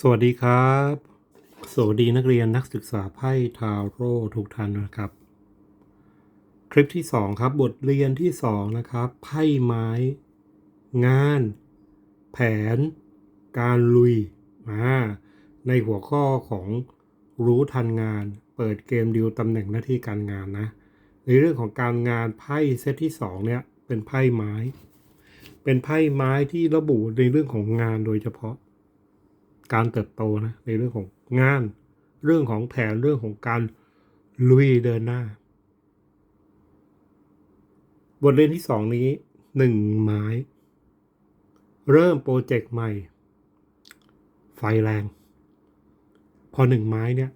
สวัสดีครับ สวัสดีนักเรียนนักศึกษาไพ่ทาโร่ทุกท่านนะครับ คลิปที่ 2 ครับ บทเรียนที่ 2 นะครับ ไพ่ไม้ งาน แผน การลุยมาในหัวข้อของรู้ทันงาน เปิดเกมดิวตำแหน่งหน้าที่การงานนะ ในเรื่องของการงานไพ่เซตที่ 2 เนี่ย เป็นไพ่ไม้ เป็นไพ่ไม้ที่ระบุในเรื่องของงานโดยเฉพาะ การเติบโตนะในเรื่องของงาน เรื่องของแผนเรื่องของการลุยเดินหน้า บทเรียนที่สองนี้หนึ่งไม้เริ่มโปรเจกต์ใหม่ ไฟแรง พอหนึ่งไม้เนี่ย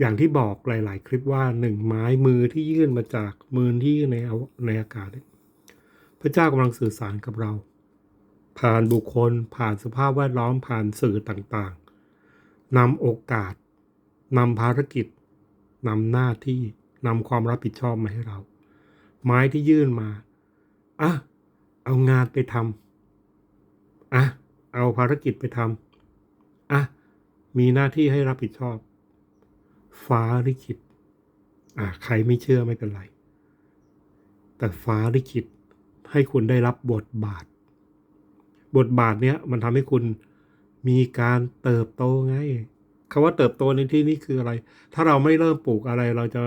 อย่างที่บอกหลาย ๆ คลิปว่าหนึ่งไม้มือที่ยื่นมาจากมือที่ในในอากาศเนี่ยพระเจ้ากำลังสื่อสารกับเรา ผ่านบุคคล ผ่านสภาพแวดล้อมผ่านสื่อต่างๆนำโอกาสนำภารกิจนำหน้าที่นำความรับผิดชอบมาให้เรา ไม้ที่ยื่นมาอะเอางานไปทำอะเอาภารกิจไปทำอะมีหน้าที่ให้รับผิดชอบ ฟ้าลิขิตอะใครไม่เชื่อไม่เป็นไร แต่ฟ้าลิขิตให้คุณได้รับบทบาท บทบาทเนี้ยมันทำให้คุณมีการเติบโตไงคำว่าเติบโตในที่นี้คืออะไร ถ้าเราไม่เริ่มปลูกอะไร เราจะ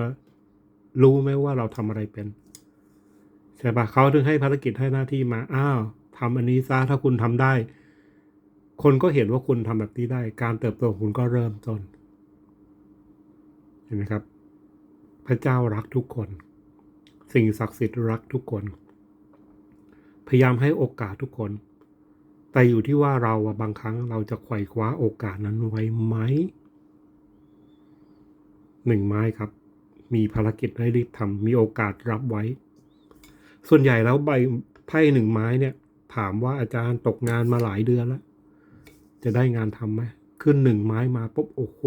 รู้ไหมว่าเราทำอะไรเป็นใช่ปะเขาถึงให้ภารกิจให้หน้าที่มาอ้าวทำอันนี้ซะถ้าคุณทำได้ คนก็เห็นว่าคุณทำแบบนี้ได้ การเติบโตของคุณก็เริ่มต้นเห็นไหมครับ พระเจ้ารักทุกคน สิ่งศักดิ์สิทธิ์รักทุกคน พยายามให้โอกาสทุกคน แต่อยู่ที่ว่าเราบางครั้งเราจะไขว่คว้าโอกาสนั้นไว้ไหมหนึ่งไม้ครับ มีภารกิจให้รีบทำมีโอกาสรับไว้ ส่วนใหญ่แล้วใบไพ่หนึ่งไม้เนี่ย ถามว่าอาจารย์ตกงานมาหลายเดือนแล้ว จะได้งานทำไหมขึ้นหนึ่งไม้มาปุ๊บโอ้โห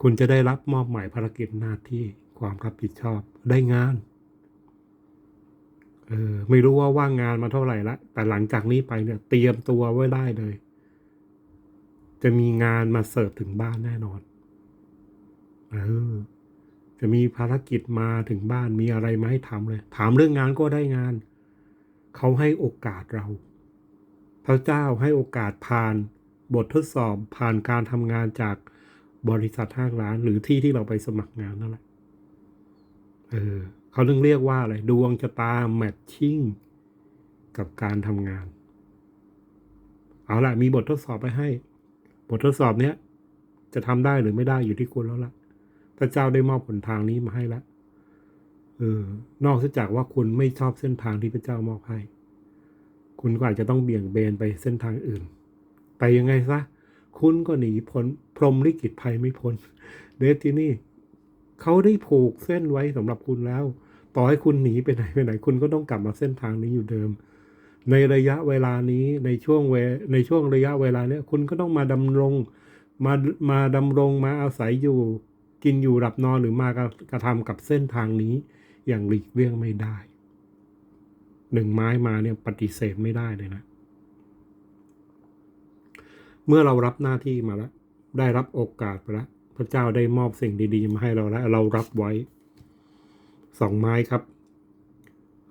คุณจะได้รับมอบหมายภารกิจหน้าที่ความรับผิดชอบได้งาน เออไม่รู้ว่าว่างงานมาเท่าไหร่ละแต่หลังจากนี้ไปเนี่ย เตรียมตัวไว้ได้เลย จะมีงานมาเสิร์ฟถึงบ้านแน่นอนเออจะมีภารกิจมาถึงบ้านมีอะไรมาให้ทำเลย ถามเรื่องงานก็ได้งาน เขาให้โอกาสเรา พระเจ้าให้โอกาสผ่านบททดสอบผ่านการทำงานจากบริษัทห้างร้านหรือที่ที่เราไปสมัครงานนั่นแหละเออ เขาถึงเรียกว่าอะไร ดวงชะตาแมทชิ่งกับการทำงาน เอาละมีบททดสอบไปให้ บททดสอบเนี้ย จะทำได้หรือไม่ได้อยู่ที่คุณแล้วล่ะพระเจ้าได้มอบหนทางนี้มาให้แล้วเออนอกจากว่าคุณไม่ชอบเส้นทางที่พระเจ้ามอบให้ คุณก็อาจจะต้องเบี่ยงเบนไปเส้นทางอื่น ไปยังไงซะ คุณก็หนีพ้นพรมลิขิตภัยไม่พ้นเดสตินี่ เขาได้ผูกเส้นไว้สำหรับคุณแล้ว ต่อให้คุณหนีไปไหนไปไหน คุณก็ต้องกลับมาเส้นทางนี้อยู่เดิม ในระยะเวลานี้ในช่วงเวในช่วงระยะเวลาเนี้ยคุณก็ต้องมาดำรงมามาดำรงมาอาศัยอยู่กินอยู่หลับนอนหรือมากระกระทำกับเส้นทางนี้ อย่างหลีกเลี่ยงไม่ได้หนึ่งไม้มาเนี่ยปฏิเสธไม่ได้เลยนะ เมื่อเรารับหน้าที่มาแล้ว ได้รับโอกาสไปแล้ว ระเจ้าได้มอบสิ่งดีๆ มาให้เราแล้วเรารับไว้สองไม้ครับ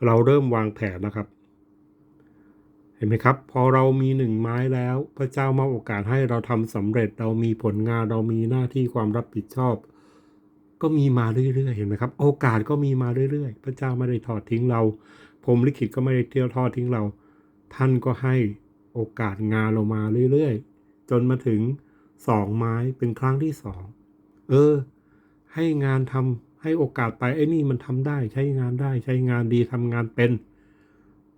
เราเริ่มวางแผนนะครับ เห็นไหมครับ พอเรามีหนึ่งไม้แล้ว พระเจ้ามอบโอกาสให้เราทำสำเร็จเรามีผลงานเรามีหน้าที่ความรับผิดชอบ ก็มีมาเรื่อยๆเห็นไหมครับ โอกาสก็มีมาเรื่อยๆ พระเจ้าไม่ได้ทอดทิ้งเราผมลิขิตก็ไม่ได้เที่ยวทอดทิ้งเรา ท่านก็ให้โอกาสงานเรามาเรื่อยๆ จนมาถึงสองไม้เป็นครั้งที่สอง เออ ให้งานทำให้โอกาสไปไอ้นี่มันทำได้ ใช้งานได้ ใช้งานดีทำงานเป็น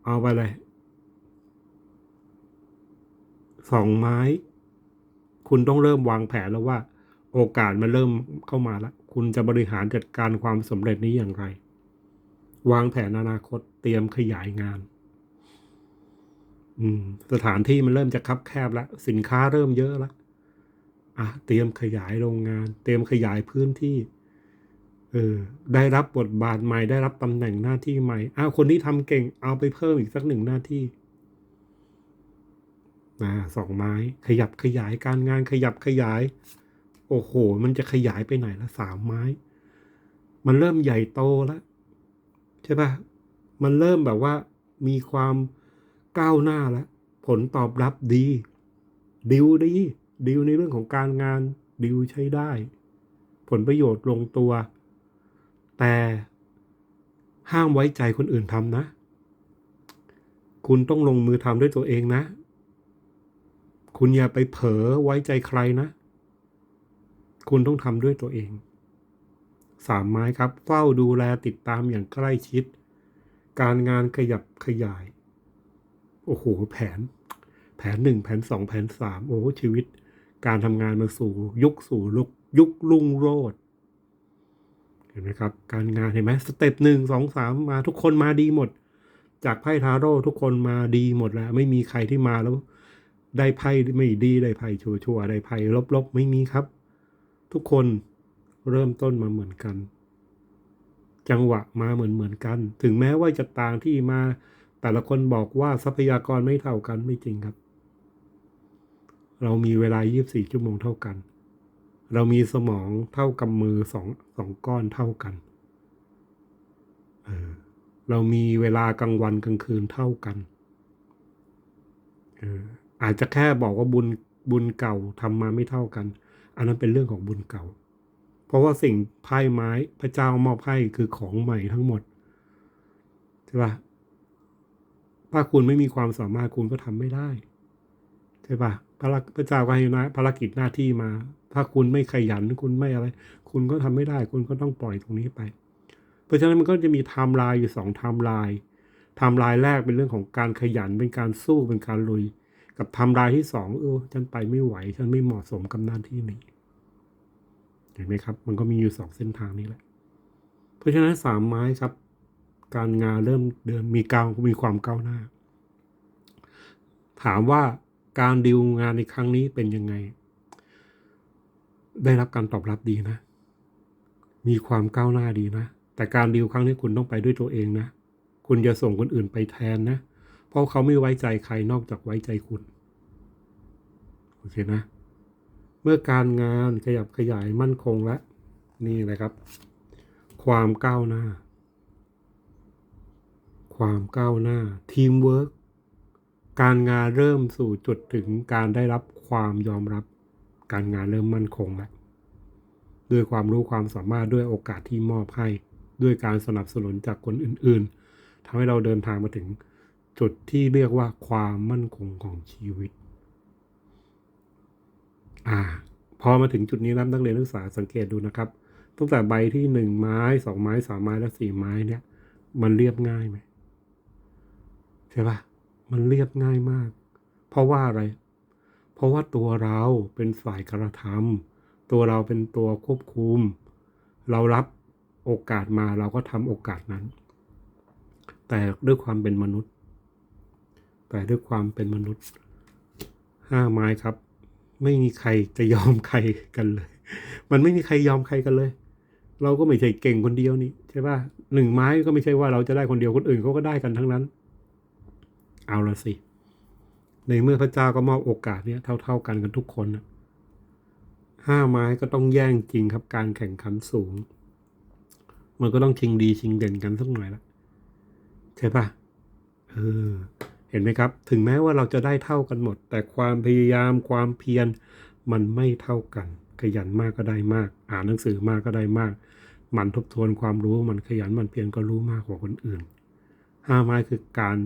เอาไปเลยสองไม้ คุณต้องเริ่มวางแผนแล้วว่า โอกาสมันเริ่มเข้ามาแล้วคุณจะบริหารจัดการความสำเร็จนี้อย่างไร วางแผนอนาคตเตรียมขยายงาน อืม สถานที่มันเริ่มจะคับแคบแล้ว สินค้าเริ่มเยอะแล้ว อะเตรียมขยายโรงงาน เตรียมขยายพื้นที่เออได้รับบทบาทใหม่ได้รับตำแหน่งหน้าที่ใหม่อ้าวคนที่ทำเก่งเอาไปเพิ่มอีกสักหนึ่งหน้าที่นะสองไม้ขยับขยายการงานขยับขยาย โอ้โห มันจะขยายไปไหนละสามไม้ มันเริ่มใหญ่โตแล้วใช่ปะมันเริ่มแบบว่ามีความก้าวหน้าแล้ว ผลตอบรับดี ดิวดี ดิวในเรื่องของการงานดิวใช้ได้ ผลประโยชน์ลงตัว แต่ห้ามไว้ใจคนอื่นทำนะ คุณต้องลงมือทำด้วยตัวเองนะ คุณอย่าไปเผลอไว้ใจใครนะ คุณต้องทำด้วยตัวเองสามไม้ครับ เฝ้าดูแลติดตามอย่างใกล้ชิด การงานขยับขยาย โอ้โห แผน แผนหนึ่งแผนสองแผนสามโอ้โหชีวิต การทำงานมาสู่ยุคสู่ลุกยุคลุ่งโรดเห็นไหมครับ การงานเห็นไหมสเต็ปหนึ่งสองสามมาทุกคนมาดีหมด จากไพ่ทาโร่ทุกคนมาดีหมดแล้ว ไม่มีใครที่มาแล้ว ได้ไพ่ไม่ดีได้ไพ่ชั่วชั่วๆได้ไพ่ลบๆไม่มีครับ ทุกคนเริ่มต้นมาเหมือนกัน จังหวะมาเหมือนเหมือนกัน ถึงแม้ว่าจะต่างที่มาแต่ละคนบอกว่าทรัพยากรไม่เท่ากันไม่จริงครับ เรามีเวลา 24 ชั่วโมงเท่ากัน เรามีสมองเท่ากับมือสองสองก้อนเท่ากันเออเรามีเวลากลางวันกลางคืนเท่ากันเอออาจจะแค่บอกว่าบุญบุญเก่าทำมาไม่เท่ากัน อันนั้นเป็นเรื่องของบุญเก่า เพราะว่าสิ่งไพ่ไม้พระเจ้ามอบให้คือของใหม่ทั้งหมดใช่ปะถ้าคุณไม่มีความสามารถคุณก็ทำไม่ได้ ช่ปะพระพระเจ้าก็ให้นะภารกิจหน้าที่มา ถ้าคุณไม่ขยันคุณไม่อะไร คุณก็ทำไม่ได้ คุณก็ต้องปล่อยตรงนี้ไป เพราะฉะนั้นมันก็จะมีไทม์ไลน์อยู่สองไทม์ไลน์ไทม์ไลน์แรกเป็นเรื่องของการขยันเป็นการสู้เป็นการลุย กับไทม์ไลน์ที่สองเออฉันไปไม่ไหว ฉันไม่เหมาะสมกับหน้าที่นี้เห็นไหมครับ มันก็มีอยู่สองเส้นทางนี้แหละ เพราะฉะนั้นสามไม้ครับ การงานเริ่มเดินมีก้าวมีความก้าวหน้า ถามว่า การดิวงานในครั้งนี้เป็นยังไง ได้รับการตอบรับดีนะ มีความก้าวหน้าดีนะ แต่การดิวครั้งนี้คุณต้องไปด้วยตัวเองนะ คุณจะส่งคนอื่นไปแทนนะ เพราะเขาไม่ไว้ใจใครนอกจากไว้ใจคุณ โอเคนะ เมื่อการงานขยับขยายมั่นคงแล้วนี่เลยครับ ความก้าวหน้า ความก้าวหน้า ทีมเวิร์ก การงานเริ่มสู่จุดถึงการได้รับความยอมรับ การงานเริ่มมั่นคงแล้วด้วยความรู้ความสามารถด้วยโอกาสที่มอบให้ ด้วยการสนับสนุนจากคนอื่นๆทำให้เราเดินทางมาถึงจุดที่เรียกว่าความมั่นคงของชีวิต อ่า พอมาถึงจุดนี้แล้วนักเรียนนักศึกษาสังเกตดูนะครับ ตั้งแต่ใบที่หนึ่งไม้สองไม้สามไม้และสี่ไม้เนี่ย มันเรียบง่ายไหมใช่ปะ มันเรียบง่ายมาก เพราะว่าอะไร เพราะว่าตัวเราเป็นฝ่ายกระทำตัวเราเป็นตัวควบคุม เรารับโอกาสมาเราก็ทำโอกาสนั้น แต่ด้วยความเป็นมนุษย์ แต่ด้วยความเป็นมนุษย์ห้าไม้ครับ ไม่มีใครจะยอมใครกันเลย มันไม่มีใครยอมใครกันเลย เราก็ไม่ใช่เก่งคนเดียวนี่ใช่ป่ะหนึ่งไม้ก็ไม่ใช่ว่าเราจะได้คนเดียวคนอื่นเขาก็ได้กันทั้งนั้น เอาละสิ ในเมื่อพระเจ้าก็มอบโอกาสเนี้ยเท่า ๆ กันกันทุกคนนะห้าไม้ก็ต้องแย่งจริงครับการแข่งขันสูง มันก็ต้องชิงดีชิงเด่นกันสักหน่อยละใช่ปะเออเห็นไหมครับ ถึงแม้ว่าเราจะได้เท่ากันหมด แต่ความพยายามความเพียรมันไม่เท่ากัน ขยันมากก็ได้มาก อ่านหนังสือมากก็ได้มาก มันทบทวนความรู้มันขยันมันเพียรก็รู้มากกว่าคนอื่นห้าไม้คือการ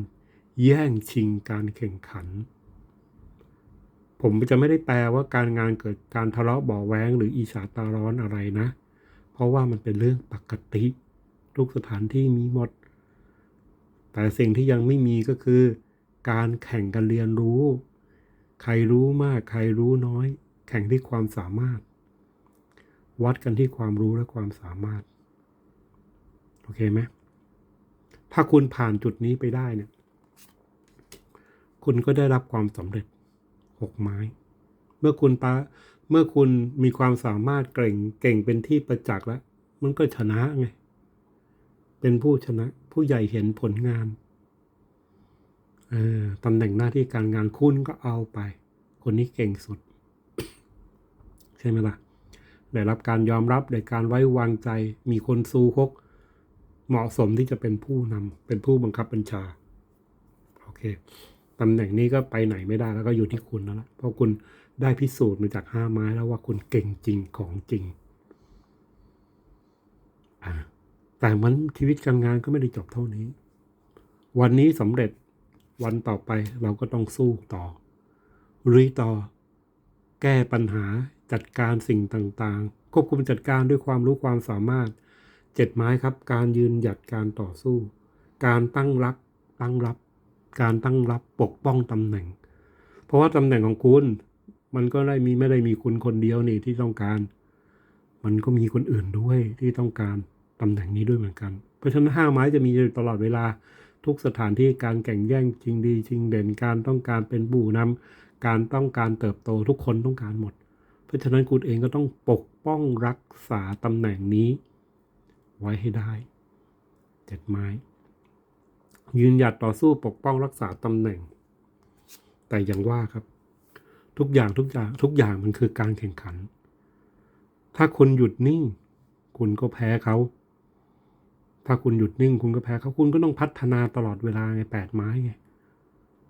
แย่งชิงการแข่งขัน ผมจะไม่ได้แปลว่าการงานเกิดการทะเลาะเบาะแว้งหรืออีฉาตาร้อนอะไรนะ เพราะว่ามันเป็นเรื่องปกติ ทุกสถานที่มีหมด แต่สิ่งที่ยังไม่มีก็คือ การแข่งกันเรียนรู้ ใครรู้มากใครรู้น้อย แข่งที่ความสามารถ วัดกันที่ความรู้และความสามารถ โอเคไหมถ้าคุณผ่านจุดนี้ไปได้เนี่ย คุณก็ได้รับความสำเร็จหกไม้ เมื่อคุณปาเมื่อคุณมีความสามารถเก่งเก่งเป็นที่ประจักษ์แล้ว มันก็ชนะไง เป็นผู้ชนะ ผู้ใหญ่เห็นผลงานเออตำแหน่งหน้าที่การงานคุณก็เอาไป คนนี้เก่งสุด ใช่ไหมล่ะ ได้รับการยอมรับได้การไว้วางใจ มีคนสู้คก เหมาะสมที่จะเป็นผู้นำเป็นผู้บังคับบัญชา โอเค ตำแหน่งนี้ก็ไปไหนไม่ได้แล้วก็อยู่ที่คุณแล้วล่ะเพราะคุณได้พิสูจน์มาจากห้าไม้แล้วว่าคุณเก่งจริงของจริงแต่มันชีวิตการงานก็ไม่ได้จบเท่านี้ วันนี้สำเร็จวันต่อไปเราก็ต้องสู้ต่อรุยต่อ แก้ปัญหาจัดการสิ่งต่างๆ ควบคุมจัดการด้วยความรู้ความสามารถเจ็ดไม้ครับ การยืนหยัดการต่อสู้ การตั้งรับตั้งรับ การตั้งรับปกป้องตำแหน่ง เพราะว่าตำแหน่งของคุณ มันก็ได้มีไม่ได้มีคุณคนเดียวนี่ที่ต้องการ มันก็มีคนอื่นด้วยที่ต้องการตำแหน่งนี้ด้วยเหมือนกัน เพราะฉะนั้นห้าไม้จะมีอยู่ตลอดเวลาทุกสถานที่การแข่งแย่งชิงดีชิงเด่นการต้องการเป็นผู้นำการต้องการเติบโตทุกคนต้องการหมด เพราะฉะนั้นคุณเองก็ต้องปกป้องรักษาตำแหน่งนี้ ไว้ให้ได้เจ็ดไม้ ยืนหยัดต่อสู้ปกป้องรักษาตำแหน่ง แต่อย่างว่าครับ ทุกอย่างทุกอย่างทุกอย่างมันคือการแข่งขัน ถ้าคุณหยุดนิ่ง คุณก็แพ้เขา ถ้าคุณหยุดนิ่ง คุณก็แพ้เขาคุณก็ต้องพัฒนาตลอดเวลาไงแปดไม้ไง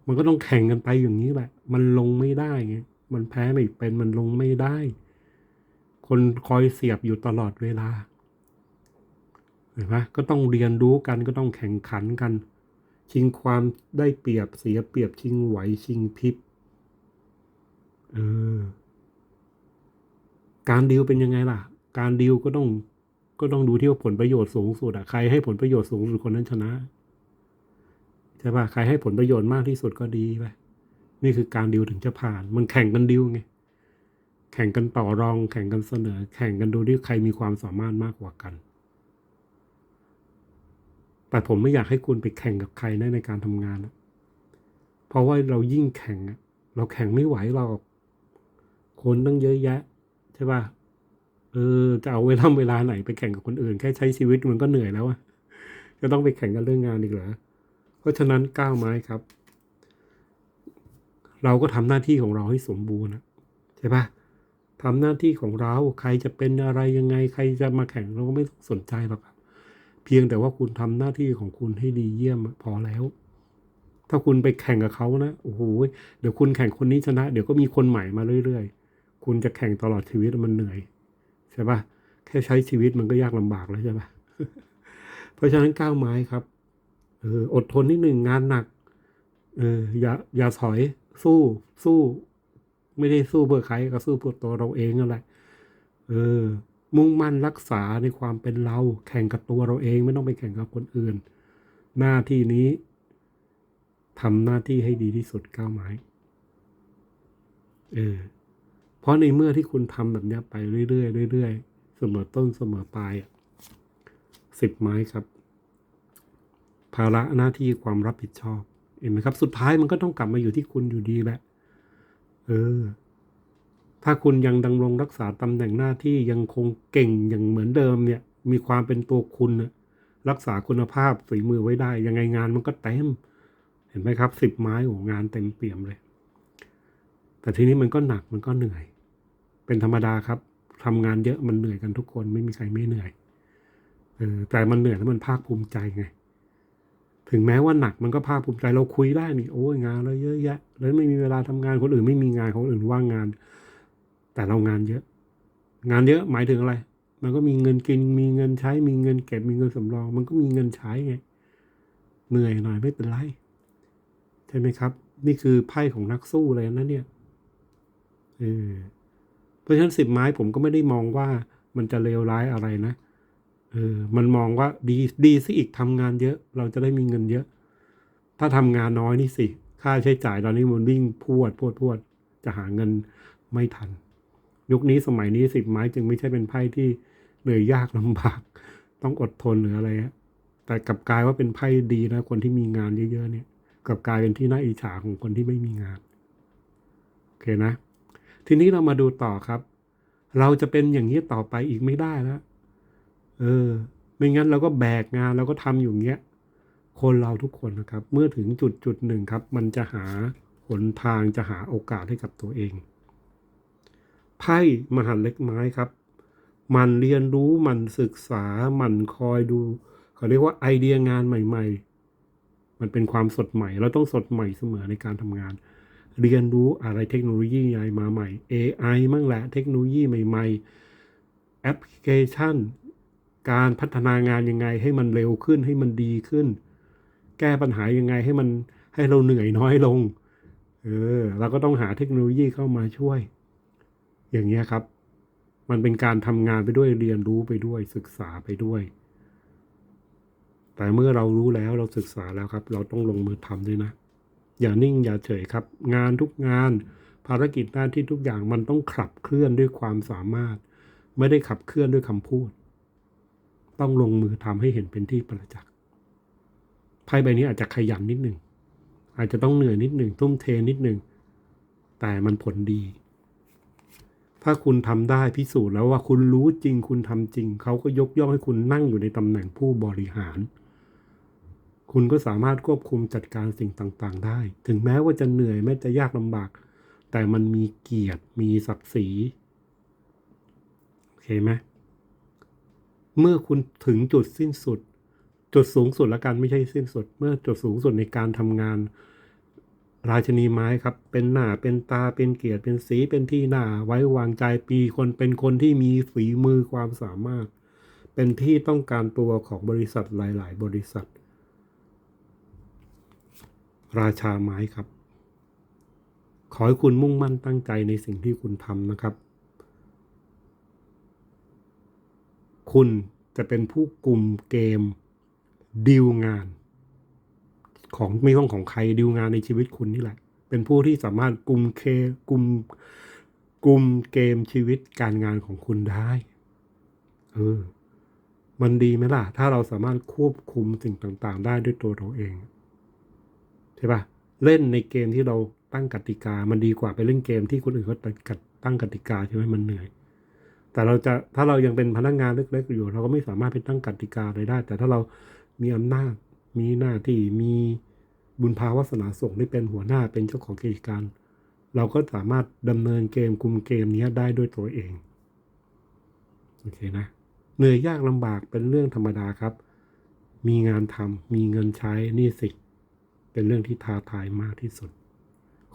มันก็ต้องแข่งกันไปอย่างนี้แหละมันลงไม่ได้ไงมันแพ้ไม่เป็นมันลงไม่ได้ คนคอยเสียบอยู่ตลอดเวลาเห็นไหมก็ต้องเรียนรู้กันก็ต้องแข่งขันกัน ชิงความได้เปรียบเสียเปรียบชิงไหวชิงพริบเออการดีลเป็นยังไงล่ะ การดีลก็ต้องก็ต้องดูที่ว่าผลประโยชน์สูงสุดอะใครให้ผลประโยชน์สูงสุดคนนั้นชนะใช่ป่ะใครให้ผลประโยชน์มากที่สุดก็ดีไปนี่คือการดิวถึงจะผ่าน มันแข่งกันดิวไงแข่งกันต่อรอง แข่งกันเสนอ แข่งกันดูที่ใครมีความสามารถมากกว่ากัน แต่ผมไม่อยากให้คุณไปแข่งกับใครนะในการทำงานนะเพราะว่าเรายิ่งแข่งอะเราแข่งไม่ไหวหรอกคนตั้งเยอะแยะ ใช่ป่ะเออจะเอาเวลาเวลาไหนไปแข่งกับคนอื่น แค่ใช้ชีวิตมันก็เหนื่อยแล้วอะจะต้องไปแข่งกันเรื่องงานอีกเหรอเพราะฉะนั้นก้าวไม้ครับ เราก็ทำหน้าที่ของเราให้สมบูรณ์นะใช่ปะทำหน้าที่ของเราใครจะเป็นอะไรยังไง ใครจะมาแข่งเราก็ไม่ต้องสนใจหรอกครับ เพียงแต่ว่าคุณทำหน้าที่ของคุณให้ดีเยี่ยมพอแล้ว ถ้าคุณไปแข่งกับเขานะโอ้โหเดี๋ยวคุณแข่งคนนี้ชนะ เดี๋ยวก็มีคนใหม่มาเรื่อย ๆ คุณจะแข่งตลอดชีวิตมันเหนื่อยใช่ปะแค่ใช้ชีวิตมันก็ยากลำบากแล้วใช่ปะเพราะฉะนั้นก้าวไม้ครับเอออดทนนิดหนึ่งงานหนักเอออย่าอย่าถอยสู้สู้ ไม่ได้สู้เพื่อใครก็สู้เพื่อตัวเราเองนั่นแหละเออ มุ่งมั่นรักษาในความเป็นเรา แข่งกับตัวเราเองไม่ต้องไปแข่งกับคนอื่น หน้าที่นี้ทำหน้าที่ให้ดีที่สุดก้าวไม้เออเพราะในเมื่อที่คุณทำแบบนี้ไปเรื่อยๆเรื่อยๆเสมอต้นเสมอปลายสิบไม้ครับ ภาระหน้าที่ความรับผิดชอบ เห็นไหมครับ สุดท้ายมันก็ต้องกลับมาอยู่ที่คุณอยู่ดีแหละเออ ถ้าคุณยังดำรงรักษาตำแหน่งหน้าที่ยังคงเก่งอย่างเหมือนเดิมเนี่ย มีความเป็นตัวคุณนะรักษาคุณภาพฝีมือไว้ได้ ยังไงงานมันก็เต็ม เห็นไหมครับสิบไม้โอ้งานเต็มเปี่ยมเลย แต่ทีนี้มันก็หนักมันก็เหนื่อย เป็นธรรมดาครับทำงานเยอะมันเหนื่อยกันทุกคนไม่มีใครไม่เหนื่อยเออแต่มันเหนื่อยแล้วมันภาคภูมิใจไง ถึงแม้ว่าหนักมันก็ภาคภูมิใจเราคุยได้นี่โอ้ยงานเราเยอะแยะ แล้วไม่มีเวลาทำงานคนอื่นไม่มีงานคนอื่นว่างงาน แต่เรางานเยอะ งานเยอะหมายถึงอะไร มันก็มีเงินกิน มีเงินใช้ มีเงินเก็บ มีเงินสำรอง มันก็มีเงินใช้ไง เหนื่อยหน่อยไม่เป็นไร ใช่ไหมครับ นี่คือไพ่ของนักสู้เลยนะเนี่ยเออเพราะฉะนั้นสิบไม้ผมก็ไม่ได้มองว่ามันจะเลวร้ายอะไรนะ เออ มันมองว่าดีดีสิอีกทำงานเยอะ เราจะได้มีเงินเยอะ ถ้าทำงานน้อยนี่สิ ค่าใช้จ่ายตอนนี้มันวิ่งพวดพวดพวด จะหาเงินไม่ทัน ยุคนี้สมัยนี้สิบไม้จึงไม่ใช่เป็นไพ่ที่เหนื่อยยากลำบาก ต้องอดทนหรืออะไรฮะแต่กลับกลายว่าเป็นไพ่ดีนะคนที่มีงานเยอะๆเนี่ยกลับกลายเป็นที่น่าอิจฉาของคนที่ไม่มีงานโอเคนะ ทีนี้เรามาดูต่อครับ เราจะเป็นอย่างนี้ต่อไปอีกไม่ได้แล้วเออ ไม่งั้นเราก็แบกงานเราก็ทำอยู่เงี้ย คนเราทุกคนนะครับ เมื่อถึงจุดจุดหนึ่งครับ มันจะหาหนทางจะหาโอกาสให้กับตัวเอง ไพ่มหันเล็กไม้ครับ มันเรียนรู้มันศึกษามันคอยดูเขาเรียกว่าไอเดียงานใหม่ ๆ มันเป็นความสดใหม่ เราต้องสดใหม่เสมอในการทำงาน เรียนรู้อะไรเทคโนโลยีใหญ่มาใหม่ AI มั่งแหละเทคโนโลยีใหม่ ๆ แอปพลิเคชัน การพัฒนางานยังไงให้มันเร็วขึ้นให้มันดีขึ้น แก้ปัญหายังไงให้มันให้เราเหนื่อยน้อยลง เออเราก็ต้องหาเทคโนโลยีเข้ามาช่วย อย่างเงี้ยครับ มันเป็นการทำงานไปด้วยเรียนรู้ไปด้วยศึกษาไปด้วย แต่เมื่อเรารู้แล้วเราศึกษาแล้วครับ เราต้องลงมือทำด้วยนะ อย่านิ่งอย่าเฉยครับ งานทุกงาน ภารกิจหน้าที่ทุกอย่างมันต้องขับเคลื่อนด้วยความสามารถ ไม่ได้ขับเคลื่อนด้วยคำพูด ต้องลงมือทำให้เห็นเป็นที่ประจักษ์ไพ่ใบนี้อาจจะขยันนิดหนึ่งอาจจะต้องเหนื่อยนิดหนึ่งทุ่มเทนิดหนึ่งแต่มันผลดี ถ้าคุณทำได้พิสูจน์แล้วว่าคุณรู้จริง คุณทำจริง เขาก็ยกย่องให้คุณนั่งอยู่ในตำแหน่งผู้บริหาร คุณก็สามารถควบคุมจัดการสิ่งต่างๆ ได้ ถึงแม้ว่าจะเหนื่อยแม้จะยากลำบาก แต่มันมีเกียรติมีศักดิ์ศรีโอเคไหมเมื่อคุณถึงจุดสิ้นสุด จุดสูงสุดละกันไม่ใช่สิ้นสุด เมื่อจุดสูงสุดในการทำงาน ราชนีไม้ครับ เป็นหน้าเป็นตาเป็นเกียรติเป็นสีเป็นที่หน้าไว้วางใจปีคนเป็นคนที่มีฝีมือความสามารถ เป็นที่ต้องการตัวของบริษัทหลาย ๆ บริษัท ราชาไม้ครับ ขอให้คุณมุ่งมั่นตั้งใจในสิ่งที่คุณทำนะครับ คุณจะเป็นผู้กลุ่มเกมดีลงาน ของไม่ต้องของใครดีลงานในชีวิตคุณนี่แหละ เป็นผู้ที่สามารถกลุ่มเคกลุ่มกลุ่มเกมชีวิตการงานของคุณได้ เออ มันดีไหมล่ะ ถ้าเราสามารถควบคุมสิ่งต่างๆ ได้ด้วยตัวเราเองใช่ปะเล่นในเกมที่เราตั้งกติกา มันดีกว่าไปเล่นเกมที่คนอื่นเขาตั้งกติกาใช่ไหมมันเหนื่อย แต่เราจะถ้าเรายังเป็นพนักงานเล็กๆอยู่ เราก็ไม่สามารถไปตั้งกติกาอะไรได้ แต่ถ้าเรามีอำนาจมีหน้าที่มี บุญภาวาสนาส่งได้เป็นหัวหน้าเป็นเจ้าของกิจการ เราก็สามารถดำเนินเกมคุมเกมนี้ได้ด้วยตัวเองโอเคนะเหนื่อยยากลำบากเป็นเรื่องธรรมดาครับ มีงานทำมีเงินใช้นี่สิเป็นเรื่องที่ท้าทายมากที่สุด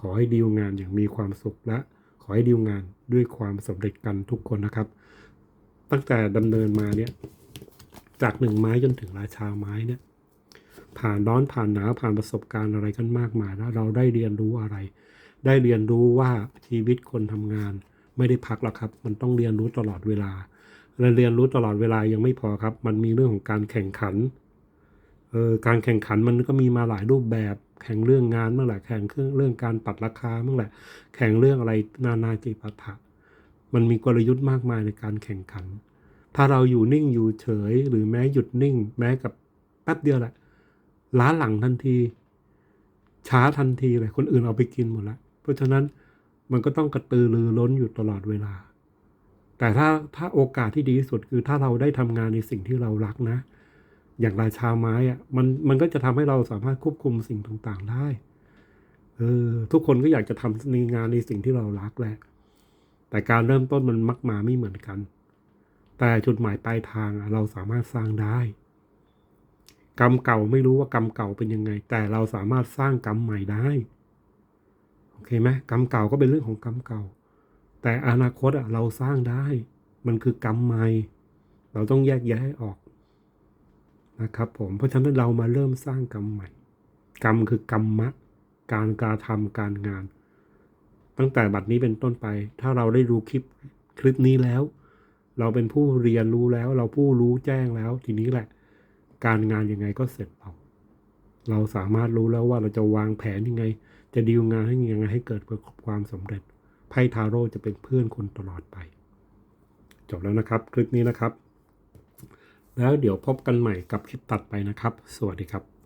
ขอให้ดีลงานอย่างมีความสุขและขอให้ดีลงานด้วยความสำเร็จกันทุกคนนะครับ ตั้งแต่ดำเนินมาเนี่ยจากหนึ่งไม้จนถึงราชาไม้เนี่ย ผ่านร้อนผ่านหนาวผ่านประสบการณ์อะไรกันมากมายแล้วเราได้เรียนรู้อะไร ได้เรียนรู้ว่าชีวิตคนทำงาน ไม่ได้พักหรอกครับ มันต้องเรียนรู้ตลอดเวลาและเรียนรู้ตลอดเวลายังไม่พอครับ มันมีเรื่องของการแข่งขันเออการแข่งขันมันก็มีมาหลายรูปแบบแข่งเรื่องงานเมื่อไหร่แข่งเรื่องเรื่องการปัดราคาเมื่อไหร่แข่งเรื่องอะไรนานาจิปาถะมันมีกลยุทธ์มากมายในการแข่งขัน ถ้าเราอยู่นิ่งอยู่เฉยหรือแม้หยุดนิ่ง แม้กับแป๊บเดียวแหละ ล้าหลังทันที ช้าทันทีเลยคนอื่นเอาไปกินหมดแล้วเพราะฉะนั้นมันก็ต้องกระตือรือร้นอยู่ตลอดเวลา แต่ถ้าถ้าโอกาสที่ดีที่สุดคือถ้าเราได้ทำงานในสิ่งที่เรารักนะ อย่างราชาไม้อะมันมันก็จะทำให้เราสามารถควบคุมสิ่งต่างๆได้เออทุกคนก็อยากจะทำในงานในสิ่งที่เรารักแหละ แต่การเริ่มต้นมันมักมาไม่เหมือนกัน แต่จุดหมายปลายทางเราสามารถสร้างได้ กรรมเก่าไม่รู้ว่ากรรมเก่าเป็นยังไง แต่เราสามารถสร้างกรรมใหม่ได้โอเคไหมกรรมเก่าก็เป็นเรื่องของกรรมเก่า แต่อนาคตอะเราสร้างได้ มันคือกรรมใหม่ เราต้องแยกแยะให้ออกนะครับผมเพราะฉะนั้นเรามาเริ่มสร้างกรรมใหม่ กรรมคือกรรมะ การกระทำการงาน ตั้งแต่บัดนี้เป็นต้นไป ถ้าเราได้ดูคลิปคลิปนี้แล้ว เราเป็นผู้เรียนรู้แล้ว เราผู้รู้แจ้งแล้วทีนี้แหละ การงานยังไงก็เสร็จเราเราสามารถรู้แล้วว่าเราจะวางแผนยังไง จะดีลงานให้ยังไงให้เกิดประสบความสำเร็จไพ่ทาโร่จะเป็นเพื่อนคนตลอดไป จบแล้วนะครับคลิปนี้นะครับ แล้วเดี๋ยวพบกันใหม่กับคลิปตัดไปนะครับ สวัสดีครับ